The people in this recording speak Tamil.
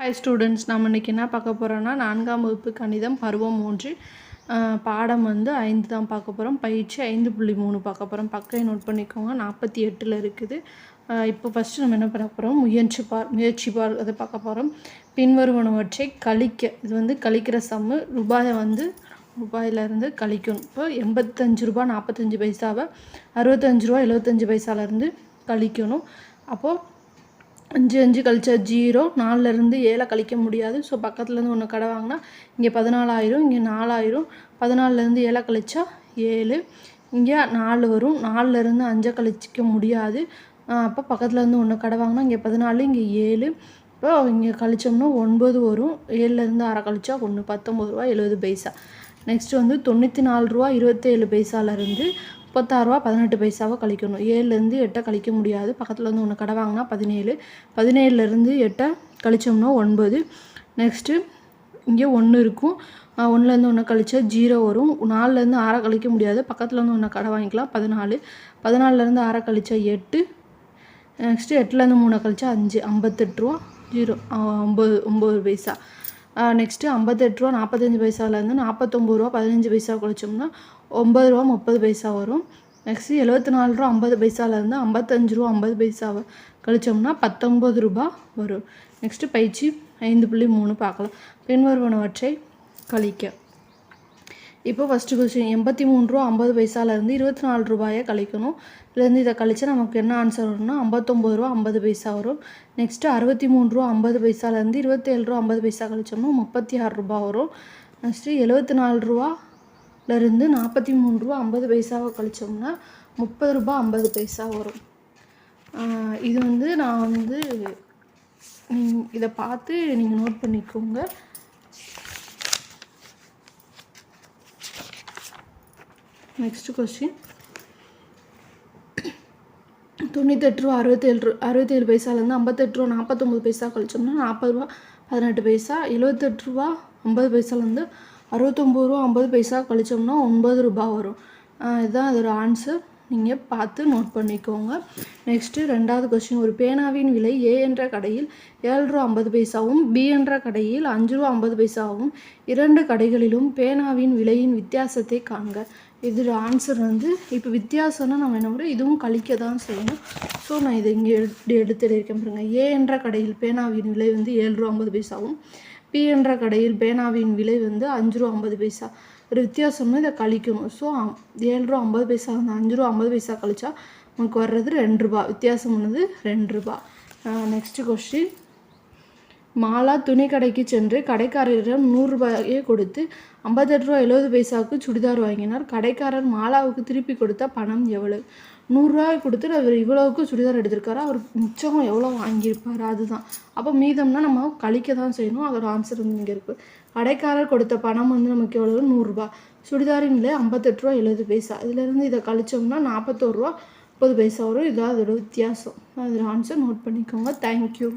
ஹாய் ஸ்டூடெண்ட்ஸ் நம்ம இன்றைக்கி என்ன பார்க்க போகிறோன்னா நான்காம் வகுப்பு கணிதம் பருவம் மூன்று. பாடம் வந்து ஐந்து தான் பார்க்க போகிறோம் பயிற்சி ஐந்து புள்ளி மூணு பார்க்க போகிறோம் பக்கம் நோட் பண்ணிக்கோங்க. நாற்பத்தி எட்டில் இருக்குது. இப்போ ஃபஸ்ட்டு நம்ம என்ன பண்ண போகிறோம் முயற்சி பார் முயற்சி பார் அதை பார்க்க போகிறோம் பின்வருவனவற்றை கழிக்க இது வந்து கழிக்கிற சம்மு ரூபாயை வந்து ரூபாயிலேருந்து கழிக்கணும். இப்போ எண்பத்தஞ்சு ரூபா நாற்பத்தஞ்சு பைசாவை அறுபத்தஞ்சு ரூபா எழுபத்தஞ்சு பைசாலேருந்து கழிக்கணும். அப்போது அஞ்சு அஞ்சு கழிச்சா ஜீரோ நாலுலேருந்து ஏழை கழிக்க முடியாது. ஸோ பக்கத்துலேருந்து ஒன்று கடை வாங்கினா இங்கே பதினாலாயிரம் இங்கே நாலாயிரம். பதினாலுலேருந்து ஏழை கழிச்சா ஏழு இங்கே நாலு வரும். நாலுலேருந்து அஞ்சை கழிச்சிக்க முடியாது. அப்போ பக்கத்துலேருந்து ஒன்று கடை வாங்கினா இங்கே பதினாலு இங்கே ஏழு. இப்போ இங்கே கழிச்சோம்னா ஒன்பது வரும். ஏழுலேருந்து அரை கழிச்சா ஒன்று பத்தொம்பது ரூபா எழுபது பைசா. நெக்ஸ்ட் வந்து தொண்ணூற்றி நாலு ரூபா இருபத்தேழு பைசாலேருந்து முப்பத்தாறுரூவா பதினெட்டு பைசாவை கழிக்கணும். ஏழுலேருந்து எட்டை கழிக்க முடியாது. பக்கத்தில் வந்து ஒன்று கடை வாங்கினா பதினேழு. பதினேழுலேருந்து எட்டை கழிச்சோம்னா ஒன்பது. நெக்ஸ்ட்டு இங்கே ஒன்று இருக்கும். ஒன்றுலேருந்து ஒன்று கழிச்சா ஜீரோ வரும். நாலுலேருந்து ஆறை கழிக்க முடியாது. பக்கத்தில் வந்து ஒன்று கடை வாங்கிக்கலாம். பதினாலு. பதினாலுலேருந்து ஆறை கழிச்சா எட்டு. நெக்ஸ்ட்டு எட்டுலேருந்து மூணு கழிச்சா அஞ்சு. ஐம்பத்தெட்டு ரூபா. ஜீரோ. ஒம்பது ஒம்பது பைசா. நெக்ஸ்ட்டு ஐம்பத்தெட்டு ரூபா நாற்பத்தஞ்சு பைசாவிலேருந்து நாற்பத்தொம்பது ரூபா பதினஞ்சு பைசா கழிச்சோம்னா ஒம்பது ரூபா முப்பது பைசா வரும். நெக்ஸ்ட்டு எழுபத்தி நாலு ரூபா ஐம்பது பைசாலேருந்து ஐம்பத்தஞ்சு ரூபா ஐம்பது பைசாவை கழிச்சோம்னா பத்தொம்பது ரூபா வரும். நெக்ஸ்ட்டு பயிற்சி ஐந்து புள்ளி மூணு பார்க்கலாம். பின்வருவனவற்றை கழிக்க. இப்போ ஃபஸ்ட்டு கொஸ்டின் எண்பத்தி மூணு ரூபா ஐம்பது பைசாலேருந்து இருபத்தி நாலு ரூபாயை கழிக்கணும். இதுலேருந்து இதை கழிச்சா நமக்கு என்ன ஆன்சர் வரும்னா ஐம்பத்தொம்பது ரூபா ஐம்பது பைசா வரும். நெக்ஸ்ட்டு அறுபத்தி மூணு ரூபா ஐம்பது பைசாலேருந்து இருபத்தேழு ரூபா ஐம்பது பைசா கழிச்சோம்னா முப்பத்தி ஆறு ரூபா வரும். நெக்ஸ்ட்டு எழுபத்தி நாலு ரூபாலேருந்து நாற்பத்தி மூணு ரூபா ஐம்பது பைசாவை கழிச்சோம்னா முப்பது ரூபா ஐம்பது பைசா வரும். இது வந்து நான் வந்து இதை பார்த்து நீங்கள் நோட் பண்ணிக்கோங்க. நெக்ஸ்ட் கொஸ்டின் தொண்ணூத்தெட்டு ரூபா அறுபத்தேழு ரூ அறுபத்தேழு பைசாலேருந்து ஐம்பத்தெட்டு ரூபா நாற்பத்தொம்பது பைசா கழிச்சோம்னா நாற்பது ரூபா பதினெட்டு பைசா எழுபத்தெட்டு ரூபா ஐம்பது பைசாலேருந்து அறுபத்தொம்பது ரூபா ஐம்பது பைசா கழிச்சோம்னா ஒன்பது ரூபா வரும். இதுதான் அதோட ஆன்சர் நீங்கள் பார்த்து நோட் பண்ணிக்கோங்க. நெக்ஸ்ட்டு ரெண்டாவது கொஸ்டின் ஒரு பேனாவின் விலை ஏ என்ற கடையில் ஏழு ரூபா ஐம்பது பைசாவும் பி என்ற கடையில் அஞ்சு ரூபா ஐம்பது பைசாவும் இரண்டு கடைகளிலும் பேனாவின் விலையின் வித்தியாசத்தை காண்க. இதோட ஆன்சர் வந்து இப்போ வித்தியாசம்னா நம்ம என்ன பண்ணுறோம் இதுவும் கழிக்க தான் செய்யணும். ஸோ நான் இதை இங்கே எடுத்து எடுத்து எழுதியிருக்கேன் பாருங்க. ஏ என்ற கடையில் பேனாவின் விலை வந்து ஏழு ரூபா ஐம்பது பைசாவும் பி என்ற கடையில் பேனாவின் விலை வந்து அஞ்சு ரூபா ஐம்பது பைசா. ஒரு வித்தியாசம்னா இதை கழிக்கணும். ஸோ ஏழு ரூபா ஐம்பது பைசா வந்து அஞ்சு ரூபா ஐம்பது பைசா கழிச்சா நமக்கு வர்றது ரெண்டு ரூபா. வித்தியாசம் பண்ணது ரெண்டு ரூபா. நெக்ஸ்ட் கொஸ்டின் மாலா துணி கடைக்கு சென்று கடைக்காரரிடம் நூறுரூபாயை கொடுத்து ஐம்பத்தெட்டு ரூபா எழுபது பைசாவுக்கு சுடிதார் வாங்கினார். கடைக்காரர் மாலாவுக்கு திருப்பி கொடுத்த பணம் எவ்வளவு? நூறுரூவாய் கொடுத்து அவர் இவ்வளோவுக்கு சுடிதார் எடுத்திருக்காரு? அவர் மிச்சம் எவ்வளோ வாங்கியிருப்பார்? அதுதான். அப்போ மீதம்னா நம்ம கழிக்க தான் செய்யணும். அதோட ஆன்சர் வந்து இங்கே இருக்குது கடைக்காரர் கொடுத்த பணம் வந்து நமக்கு எவ்வளோ நூறுரூபா சுடிதாரின் விலை ஐம்பத்தெட்டு ரூபா எழுபது பைசா. இதுலேருந்து இதை கழிச்சோம்னா நாற்பத்தோரு ரூபா முப்பது பைசா வரும். இதான் அதோட வித்தியாசம். அதோட ஆன்சர் நோட் பண்ணிக்கோங்க. தேங்க்யூ